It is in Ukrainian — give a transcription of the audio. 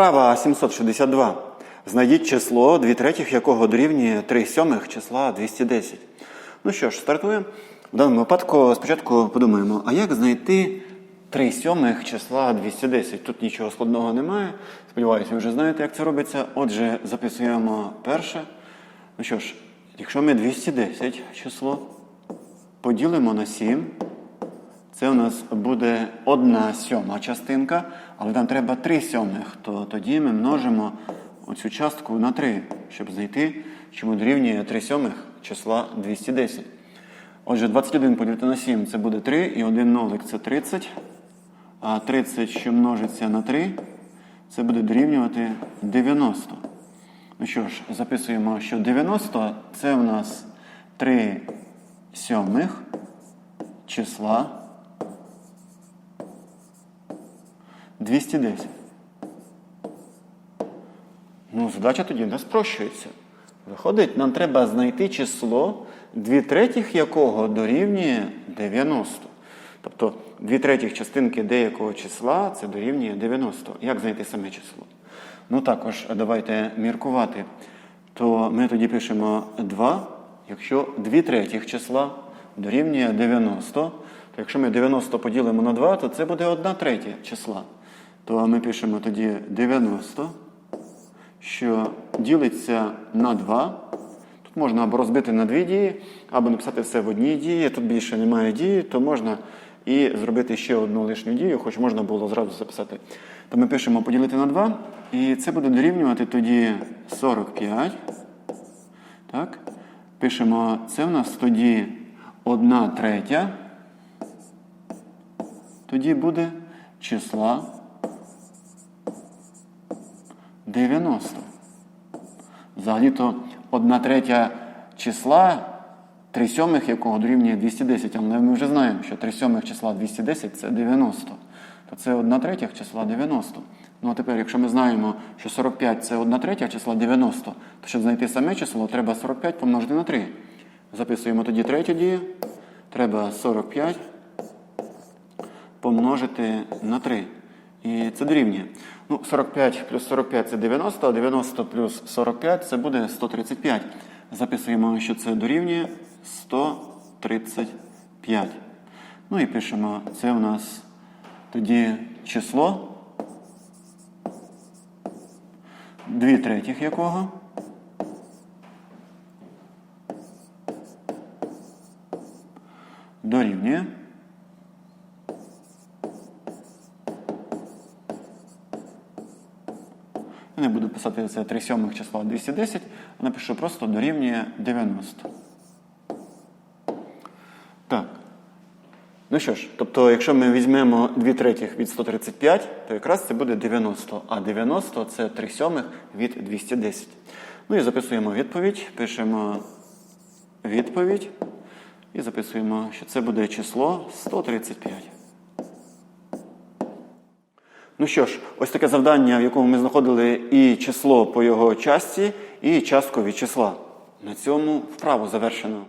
Вправа 762. Знайдіть число 2 третіх, якого дорівнює 3 сьомих числа 210. Ну що ж, стартуємо. В даному випадку спочатку подумаємо, а як знайти 3 сьомих числа 210? Тут нічого складного немає. Сподіваюся, ви вже знаєте, як це робиться. Отже, записуємо перше. Ну що ж, якщо ми 210 число поділимо на 7, це у нас буде одна сьома частинка, але нам треба 3 сьомих, то тоді ми множимо оцю частку на 3, щоб знайти, чому дорівнює 3 сьомих числа 210. Отже, 21 поділити на 7 це буде 3, і 1 нолик це 30. А 30, що множиться на 3, це буде дорівнювати 90. Ну що ж, записуємо, що 90 це у нас 3 сьомих числа 210. Ну, задача тоді не спрощується. Виходить, нам треба знайти число, 2 третіх якого дорівнює 90. Тобто 2 третіх частинки деякого числа це дорівнює 90. Як знайти саме число? Ну також давайте міркувати. То ми тоді пишемо 2, якщо 2 третіх числа дорівнює 90, то якщо ми 90 поділимо на 2, то це буде 1 третя числа. То ми пишемо тоді 90 що ділиться на 2. Тут можна або розбити на дві дії, або написати все в одній дії. Тут більше немає дії, то можна і зробити ще одну лишню дію, хоч можна було зразу записати. То ми пишемо поділити на 2, і це буде дорівнювати тоді 45. Так? Пишемо, це в нас тоді 1 третя. Тоді буде числа 90. Взагалі-то 1 третя числа 3 сьомих якого дорівнює 210. Але ми вже знаємо, що 3 сьомих числа 210 це 90. То це 1 третя числа 90. Ну а тепер, якщо ми знаємо, що 45 це 1 третя числа 90, то щоб знайти саме число, треба 45 помножити на 3. Записуємо тоді третю дію. Треба 45 помножити на 3. І це дорівнює. Ну, 45 плюс 45 це 90, а 90 плюс 45 це буде 135. Записуємо, що це дорівнює 135. Ну і пишемо, це у нас тоді число 2 третіх якого. Дорівнює. Я не буду писати це 3 сьомих числа 210, напишу просто дорівнює 90. Так. Ну що ж, тобто, якщо ми візьмемо 2 третіх від 135, то якраз це буде 90. А 90 це 3 сьомих від 210. Ну і записуємо відповідь. Пишемо відповідь. І записуємо, що це буде число 135. Ну що ж, ось таке завдання, в якому ми знаходили і число по його часті, і часткові числа. На цьому вправу завершено.